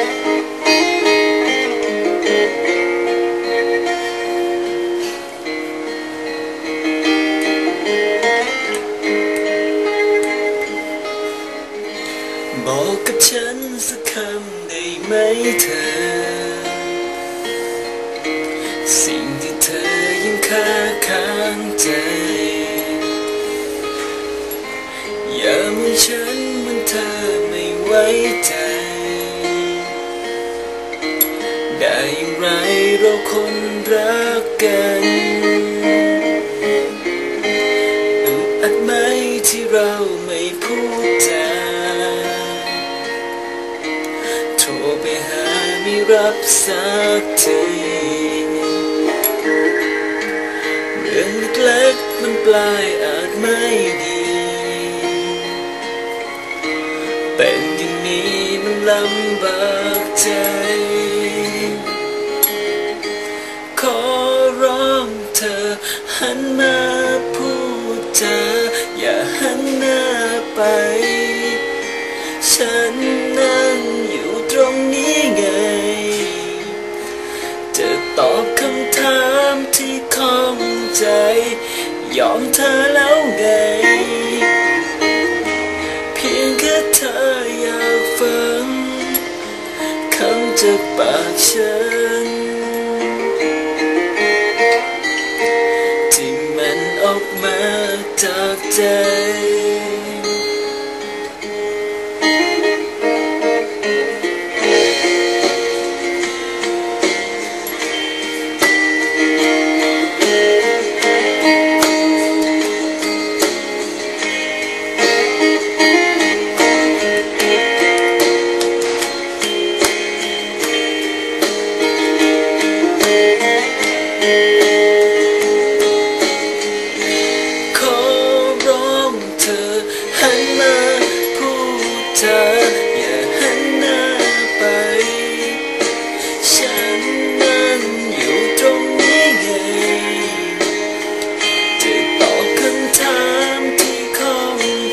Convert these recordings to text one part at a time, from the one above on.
บอกกับฉันสักคำได้ไหมเธอ สิ่งที่เธอยังคาค้างใจ อย่าให้ฉันมันเธอไม่ไว้ใจ ได้อย่างไรเราคนรักกันอึดอัดไหมที่เราไม่พูดจาโทรไปหาไม่รับสักทีเรื่องเล็กๆมันปลายอาจไม่ดีเป็นอย่างนี้มันลำบากใจ หันมาพูดจาอย่าหันหน้าไป ฉันนั่งอยู่ตรงนี้ไง จะตอบคำถามที่ข้องใจ ยอมเธอแล้วไง เพียงแค่เธออยากฟังคำจากปากฉัน จ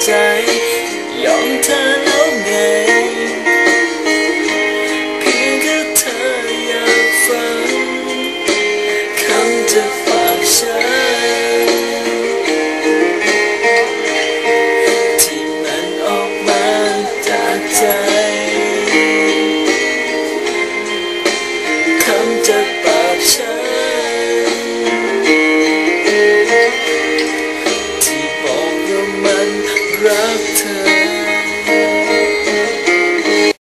ใจยอมเธอ